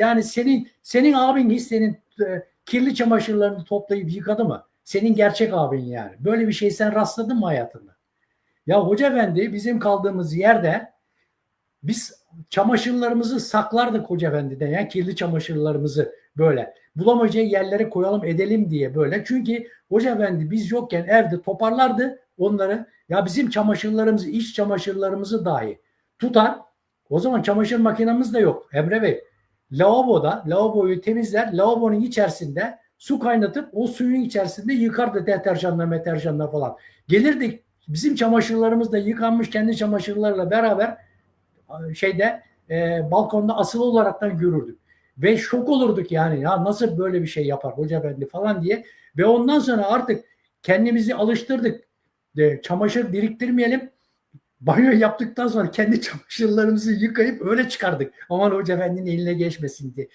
Yani senin senin abin hiç senin e, kirli çamaşırlarını toplayıp yıkadı mı? Senin gerçek abin yani. Böyle bir şey sen rastladın mı hayatında? Ya Hoca Efendi bizim kaldığımız yerde biz çamaşırlarımızı saklardık Hoca Efendi'den. Yani kirli çamaşırlarımızı böyle bulamayacağı yerlere koyalım edelim diye böyle. Çünkü Hoca Efendi biz yokken evde toparlardı onları. Ya bizim çamaşırlarımızı, iç çamaşırlarımızı dahi tutar. O zaman çamaşır makinamız da yok Emre Bey. Lavaboda, lavaboyu temizler, lavabonun içerisinde su kaynatıp o suyun içerisinde yıkardı deterjanla meterjanla falan. Gelirdik bizim çamaşırlarımız da yıkanmış kendi çamaşırlarla beraber şeyde e, balkonda asılı olaraktan görürdük. Ve şok olurduk yani ya nasıl böyle bir şey yapar hoca efendi falan diye. Ve ondan sonra artık kendimizi alıştırdık. E, çamaşır biriktirmeyelim. Banyo yaptıktan sonra kendi çamaşırlarımızı yıkayıp öyle çıkardık. Aman hoca efendinin eline geçmesin diye.